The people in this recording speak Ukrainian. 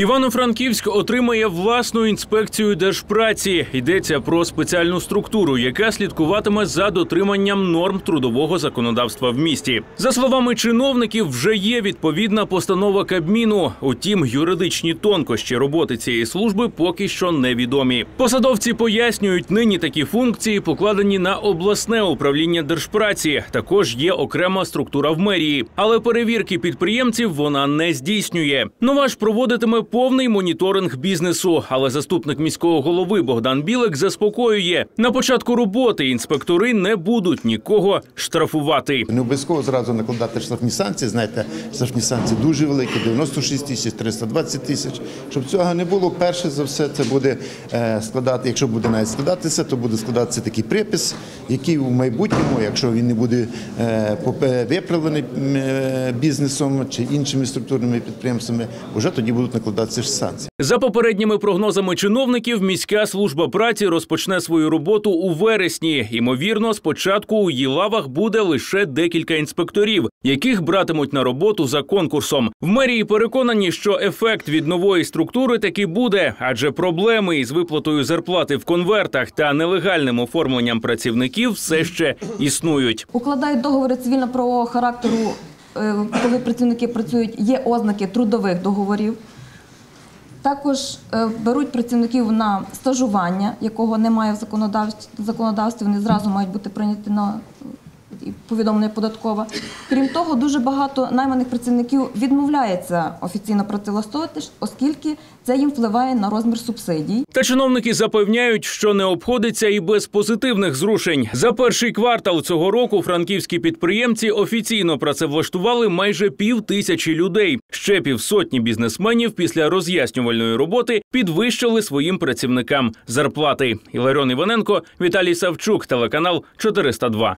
Івано-Франківськ отримає власну інспекцію держпраці. Йдеться про спеціальну структуру, яка слідкуватиме за дотриманням норм трудового законодавства в місті. За словами чиновників, вже є відповідна постанова Кабміну. Утім, юридичні тонкощі роботи цієї служби поки що невідомі. Посадовці пояснюють, нині такі функції покладені на обласне управління держпраці. Також є окрема структура в мерії, але перевірки підприємців вона не здійснює. Нова ж проводитиме повний моніторинг бізнесу. Але заступник міського голови Богдан Білик заспокоює: на початку роботи інспектори не будуть нікого штрафувати. Не обов'язково зразу накладати штрафні санкції. Знаєте, штрафні санкції дуже великі, 96 тисяч, 320 тисяч. Щоб цього не було, перше за все це буде е, складати. Якщо буде навіть складатися, то буде складатися такий припис, який в майбутньому, якщо він не буде е, виправлений е, бізнесом чи іншими структурними підприємствами, вже тоді будуть накладатися ж санкції. За попередніми прогнозами чиновників, міська служба праці розпочне свою роботу у вересні. Ймовірно, спочатку у її лавах буде лише декілька інспекторів, яких братимуть на роботу за конкурсом. В мерії переконані, що ефект від нової структури таки буде, адже проблеми із виплатою зарплати в конвертах та нелегальним оформленням працівників все ще існують. Укладають договори цивільно-правового характеру, е, коли працівники працюють, є ознаки трудових договорів. Також е, беруть працівників на стажування, якого немає в законодавстві, вони зразу мають бути прийняті на повідомлення податкова. Крім того, дуже багато найманих працівників відмовляється офіційно працевлаштовувати, оскільки це їм впливає на розмір субсидій. Та чиновники запевняють, що не обходиться і без позитивних зрушень. За перший квартал цього року франківські підприємці офіційно працевлаштували майже пів тисячі людей. Ще півсотні бізнесменів після роз'яснювальної роботи підвищили своїм працівникам зарплати. Іларіон Іваненко, Віталій Савчук, телеканал 402.